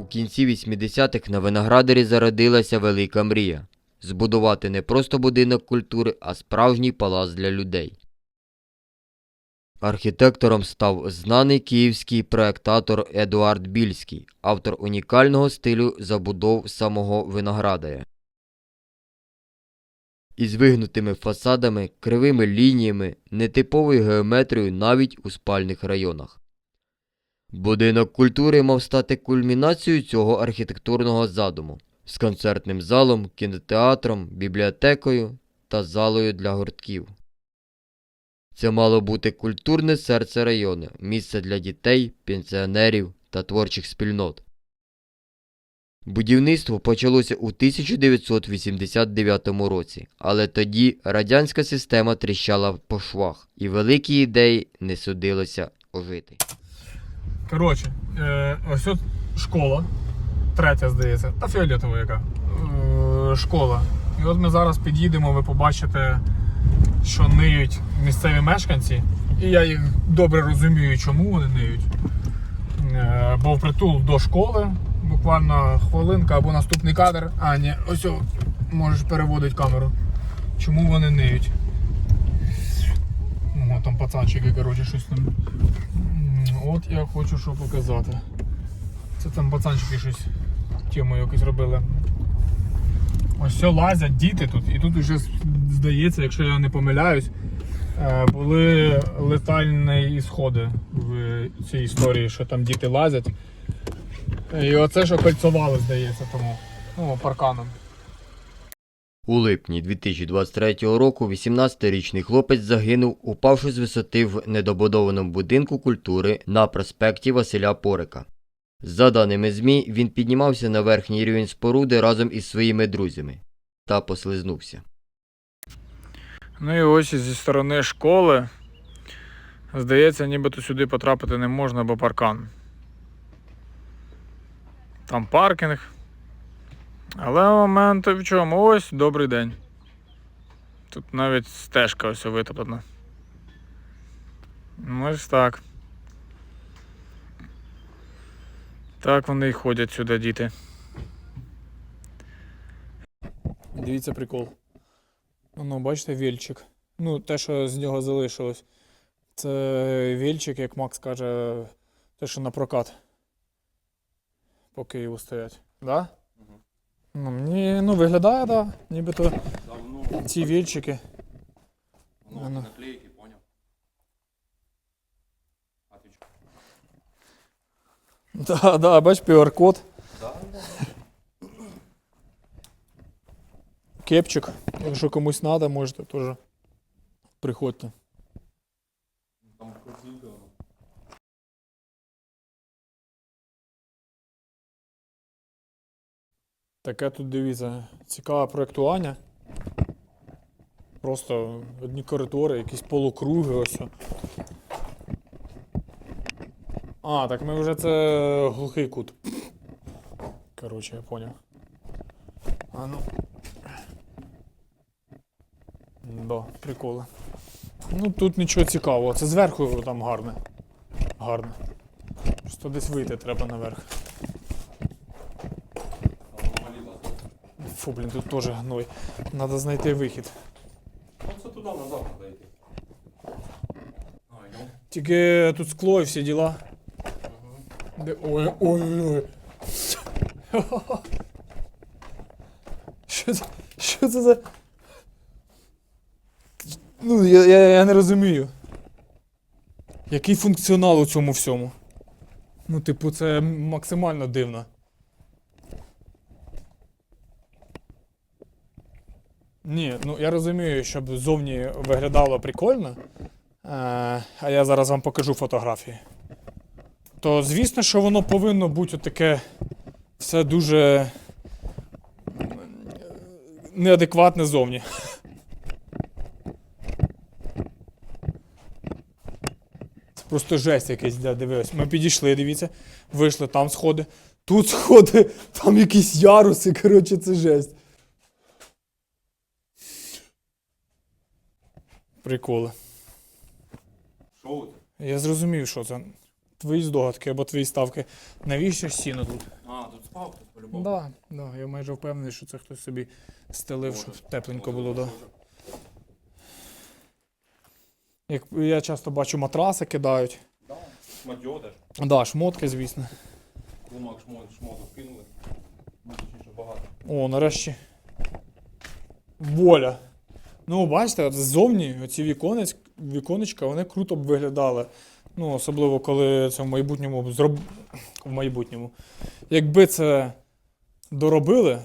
У кінці 80-х на Виноградарі зародилася велика мрія збудувати не просто будинок культури, а справжній палац для людей. Архітектором став знаний київський проектатор Едуард Більський, автор унікального стилю забудов самого Виноградаря. Із вигнутими фасадами, кривими лініями, нетиповою геометрією навіть у спальних районах. Будинок культури мав стати кульмінацією цього архітектурного задуму з концертним залом, кінотеатром, бібліотекою та залою для гуртків. Це мало бути культурне серце району, місце для дітей, пенсіонерів та творчих спільнот. Будівництво почалося у 1989 році, але тоді радянська система тріщала по швах, і великі ідеї не судилося ожити. Коротше, е, ось от школа. Третя, здається, та фіолетова яка. Е, школа. І от ми зараз під'їдемо, ви побачите, що ниють місцеві мешканці. І я їх добре розумію, чому вони ниють. Е, бо впритул до школи, буквально хвилинка або наступний кадр. А, ні, ось о, можеш переводити камеру. Чому вони ниють? О, там пацанчики, коротше, щось там. От я хочу що показати. Це там пацанчики щось тему якусь робили. Ось все лазять діти тут, і тут вже здається, якщо я не помиляюсь, е, були летальні ісходи в цій історії, що там діти лазять. І оце що кольцували, здається, тому. Ну, парканом. У липні 2023 року 18-річний хлопець загинув, упавши з висоти в недобудованому будинку культури на проспекті Василя Порика. За даними ЗМІ, він піднімався на верхній рівень споруди разом із своїми друзями та послизнувся. Ну і ось зі сторони школи. Здається, нібито сюди потрапити не можна, бо паркан. Там паркінг. Але момент в чому? Ось добрий день. Тут навіть стежка ось витоплена. Ну, Ось так. Так вони і ходять сюди, діти. Дивіться прикол. Ну, бачите, вільчик. Ну, те, що з нього залишилось. Це вільчик, як Макс каже, те, що на прокат. По Києву стоять. Да? Ну, мені ну, виглядає, так. Да. Нібито Давно. ці вільчики. Ну, Ано. наклейки, понял? Отвечу. Да, да, бач, QR-код. Да, да. Кепчик. Якщо комусь треба, можете теж приходьте. Таке тут дивіться, цікаве проєктування. Просто одні коридори, якісь полукруги ось. А, так ми вже це глухий кут. Коротше, я поняв. А ну. Да, приколи. Ну тут нічого цікавого. Це зверху там гарне. Гарне. Просто десь вийти треба наверх. Там молитва. Фу, блін, тут теж гной. Надо знайти вихід. Це туди назад треба йти. Тільки тут скло і всі діла. Де... Ой, ой, ой. Що це? Що це за. Ну, я, я, я не розумію. Який функціонал у цьому всьому? Ну, типу, це максимально дивно. Ні, ну я розумію, щоб зовні виглядало прикольно. Е, а я зараз вам покажу фотографії. То звісно, що воно повинно бути таке все дуже неадекватне зовні. Це просто жесть якийсь, да, дивись. Ми підійшли, дивіться, вийшли, там сходи, тут сходи, там якісь яруси, коротше, це жесть. Приколи. Що це? Я зрозумів, що це. Твої здогадки або твої ставки. Навіщо стіну тут? А, тут По-любому. Да, да, я майже впевнений, що це хтось собі стелив, щоб тепленько було, да. Як я часто бачу, матраси кидають. Да. Шматьо теж. Да, шмотки, звісно. Кумак шмот, шмоту кинули. Ну, точніше, багато. О, нарешті. Воля. Ну, бачите, от ззовні оці віконець, віконечка, вони круто б виглядали. Ну, особливо, коли це в майбутньому зроб... в майбутньому. Якби це доробили,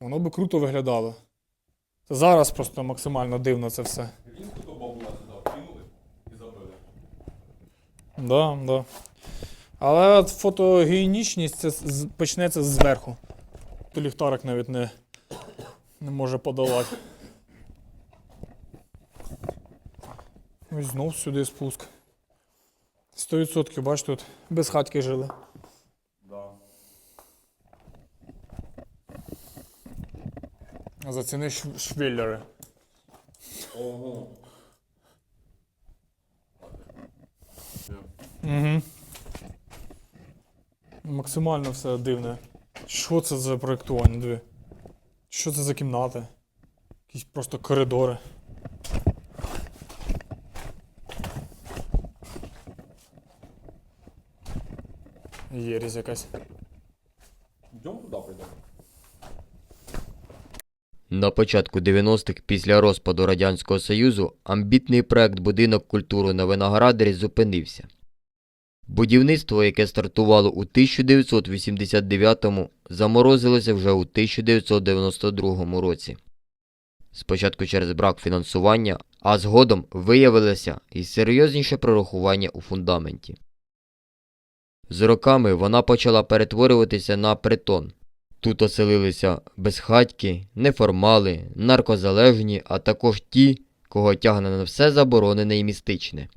воно би круто виглядало. Зараз просто максимально дивно це все. Він тут бабуля сюди кинули і забили. Да, да. Але от фотогенічність це з- почнеться зверху. Ліхтарик навіть не, не може подавати. Ось знов сюди спуск. 100% бач тут без хатки жили. Да. Заціни шв- швеллери. Ого. Угу. Максимально все дивне. Що це за проєктування? Диви. Що це за кімнати? Якісь просто коридори. Єрість якась. Йдемо туди прийдемо. На початку 90-х після розпаду Радянського Союзу амбітний проект Будинок культури на Виноградарі зупинився. Будівництво, яке стартувало у 1989-му, заморозилося вже у 1992 році. Спочатку через брак фінансування, а згодом виявилося і серйозніше прорахування у фундаменті. З роками вона почала перетворюватися на притон. Тут оселилися безхатьки, неформали, наркозалежні, а також ті, кого тягне на все заборонене і містичне.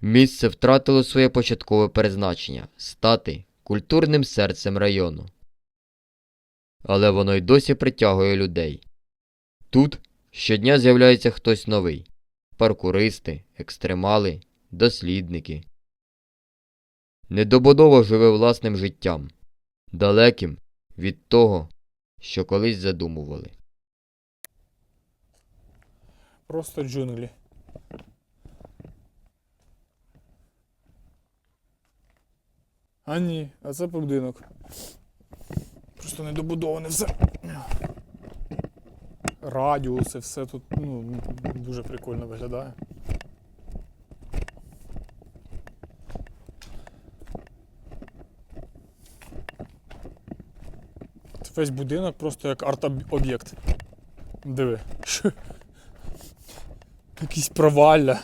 Місце втратило своє початкове призначення стати культурним серцем району. Але воно й досі притягує людей. Тут щодня з'являється хтось новий паркуристи, екстремали, дослідники. Недобудова живе власним життям, далеким від того, що колись задумували. Просто джунглі. А ні, а це будинок. Просто недобудоване все. Радіуси, все тут ну, дуже прикольно виглядає. Весь будинок просто як арт-об'єкт. Диви. Якісь провалля.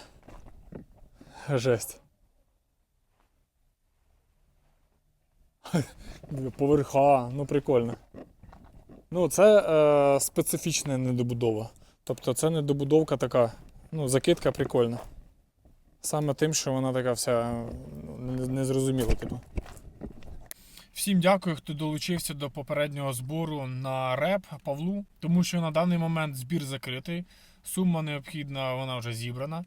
Жесть. Поверха, ну прикольно. Ну, це е, специфічна недобудова. Тобто це недобудовка така, ну, закидка прикольна. Саме тим, що вона така вся ну, незрозуміла, типу. Всім дякую, хто долучився до попереднього збору на реп Павлу, тому що на даний момент збір закритий. Сума необхідна, вона вже зібрана.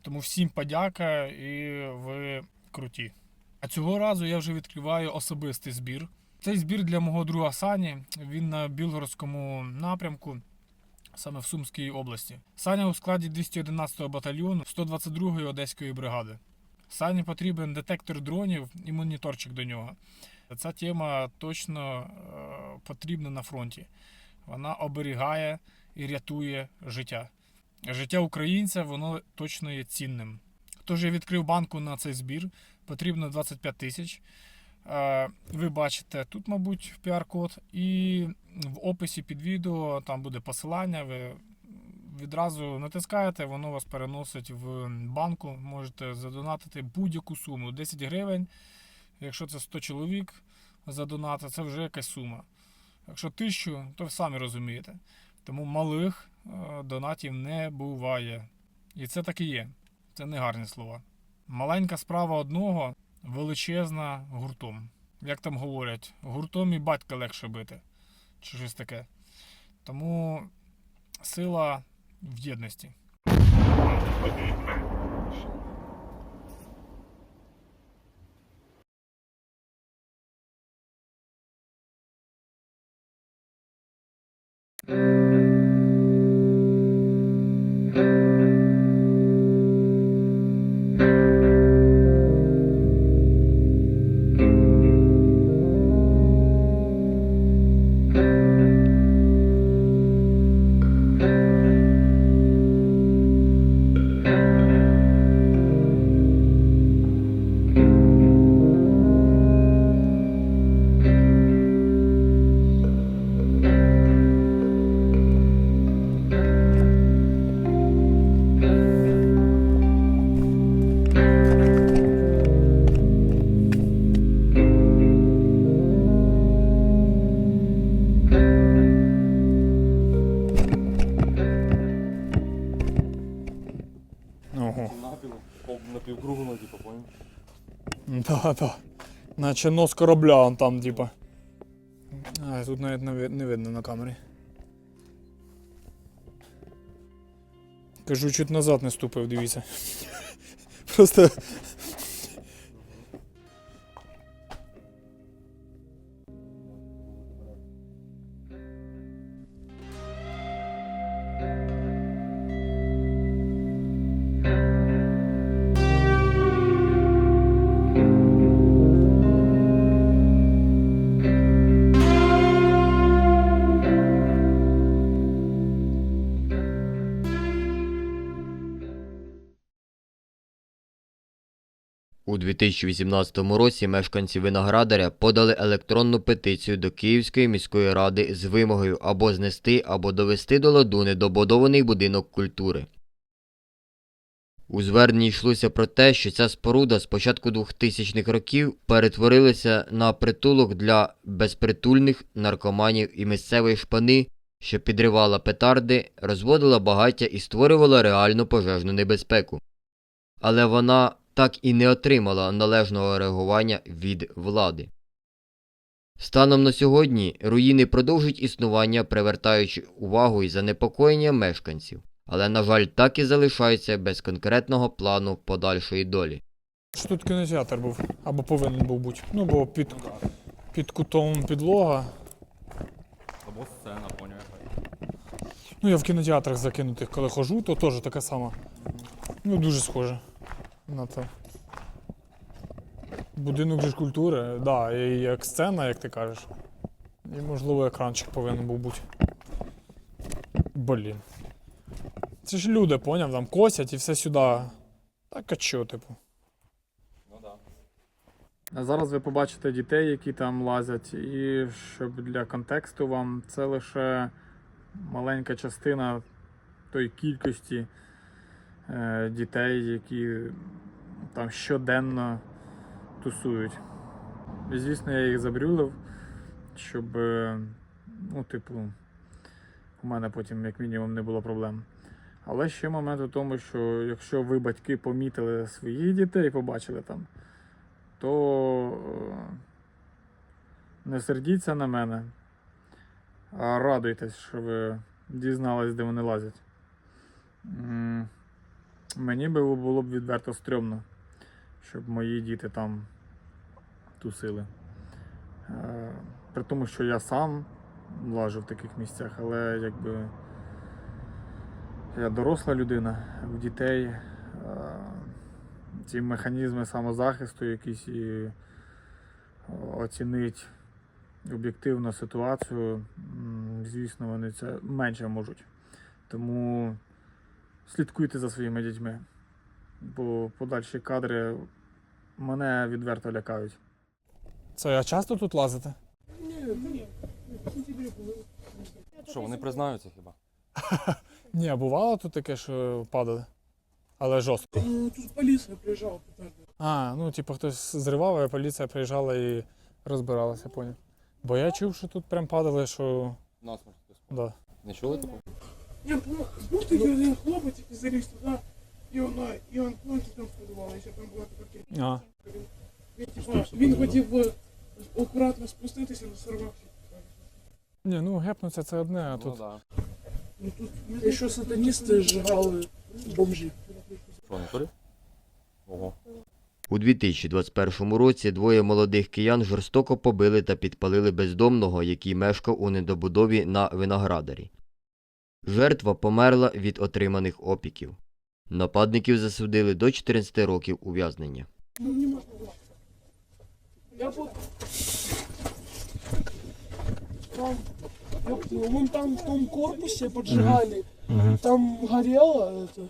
Тому всім подяка і ви круті. А цього разу я вже відкриваю особистий збір. Цей збір для мого друга Сані. Він на Білгородському напрямку, саме в Сумській області. Саня у складі 211-го батальйону 122-ї Одеської бригади. Сані потрібен детектор дронів і моніторчик до нього. Ця тема точно е, потрібна на фронті. Вона оберігає і рятує життя. Життя українця воно точно є цінним. Тож я відкрив банку на цей збір. Потрібно 25 тисяч. Е, Ви бачите тут, мабуть, піар-код, і в описі під відео там буде посилання. Ви відразу натискаєте, воно вас переносить в банку. Можете задонатити будь-яку суму 10 гривень. Якщо це 100 чоловік за задонати, це вже якась сума. Якщо тисячу, то ви самі розумієте. Тому малих е, донатів не буває. І це так і є. Це не гарні слова. Маленька справа одного, величезна гуртом. Як там говорять, гуртом і батька легше бити. Чи щось таке. Тому сила в єдності. Да. Наче нос корабля он там, типа. А, тут навіть не видно на камері. Кажу, чуть назад не ступив, дивіться. Просто. У 2018 році мешканці Виноградаря подали електронну петицію до Київської міської ради з вимогою або знести, або довести до ладу недобудований будинок культури. У зверненні йшлося про те, що ця споруда з початку 2000-х років перетворилася на притулок для безпритульних наркоманів і місцевої шпани, що підривала петарди, розводила багаття і створювала реальну пожежну небезпеку. Але вона так і не отримала належного реагування від влади. Станом на сьогодні руїни продовжують існування, привертаючи увагу і занепокоєння мешканців, але, на жаль, так і залишаються без конкретного плану подальшої долі. Що тут кінотеатр був, або повинен був бути. Ну, бо під, під кутом підлога. Або сцена, поняв. Ну, я в кінотеатрах закинутих, коли хожу, то теж така сама. Ну, дуже схоже на це. Будинок же ж культури, так, да, і як сцена, як ти кажеш. І, можливо, екранчик повинен був бути. Блін. Це ж люди, поняв, там косять і все сюди. Так а чо, типу? Ну да. А зараз ви побачите дітей, які там лазять, і щоб для контексту вам це лише маленька частина тої кількості дітей, які там щоденно тусують. І, звісно, я їх забрюлив, щоб, е, ну, типу, у мене потім, як мінімум, не було проблем. Але ще момент у тому, що якщо ви, батьки, помітили своїх дітей, побачили там, то е, не сердіться на мене, а радуйтесь, що ви дізнались, де вони лазять. Мені би було б відверто стрьомно, щоб мої діти там тусили. Е, При тому, що я сам лажу в таких місцях, але якби я доросла людина, в дітей е, ці механізми самозахисту якісь і оцінити об'єктивно ситуацію, звісно, вони це менше можуть. Тому слідкуйте за своїми дітьми, бо подальші кадри мене відверто лякають. Це а часто тут лазите? Що, вони признаються хіба? Ні, а бувало тут таке, що падали. Але жорстко. Ну, тут приезжала петарды. А, ну типу хтось зривав, а поліція приїжджала і розбиралася, поняв. Бо я чув, що тут прям падали, що. Насмерть. Да. Не чули такого? Не, ну, був такий один хлопець, який заліз туди, і воно, і он планки там вподували, ще там була така кілька. А. Він, типа, він хотів е, акуратно спуститися, але сорвався. Ні, ну гепнуться це одне, а Ну тут. да. Ну тут і що сатаністи зжигали бомжі. Що, не? Ого. У 2021 році двоє молодих киян жорстоко побили та підпалили бездомного, який мешкав у недобудові на Виноградарі. Жертва померла від отриманих опіків. Нападників засудили до 14 років ув'язнення. Ну, не можно было. Я вот... Там, ёпта, вон там в том корпусе поджигали, там горело это,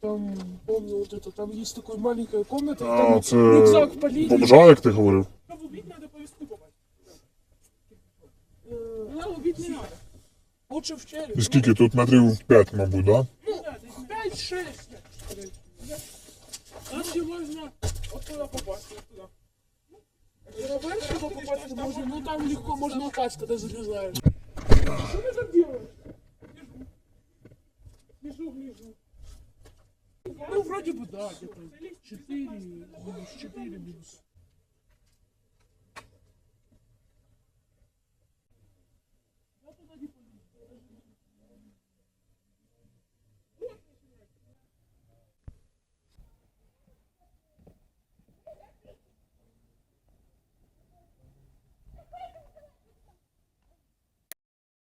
там, помню, вот это, там есть такая маленькая комната, и А, там це рюкзак полили. Бомжа, як ти говорив? Чтобы убить надо по виску попасть. Ну, убить не надо. Лучше в челюсть. І скільки тут метрів 5, мабуть, да? Ну, 5-6. Если можно вот туда попасть, вот туда. Наверх туда попасть можно, ну там легко можно упасть, когда залезаешь. Что ты там делаешь? Лежу, лежу. Ну, вроде бы да, где-то 4, минус 4, минус.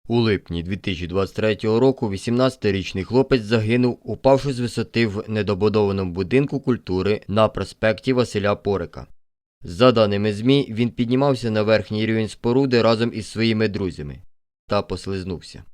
У липні 2023 року 18-річний хлопець загинув, упавши з висоти в недобудованому будинку культури на проспекті Василя Порика. За даними ЗМІ, він піднімався на верхній рівень споруди разом із своїми друзями та послизнувся.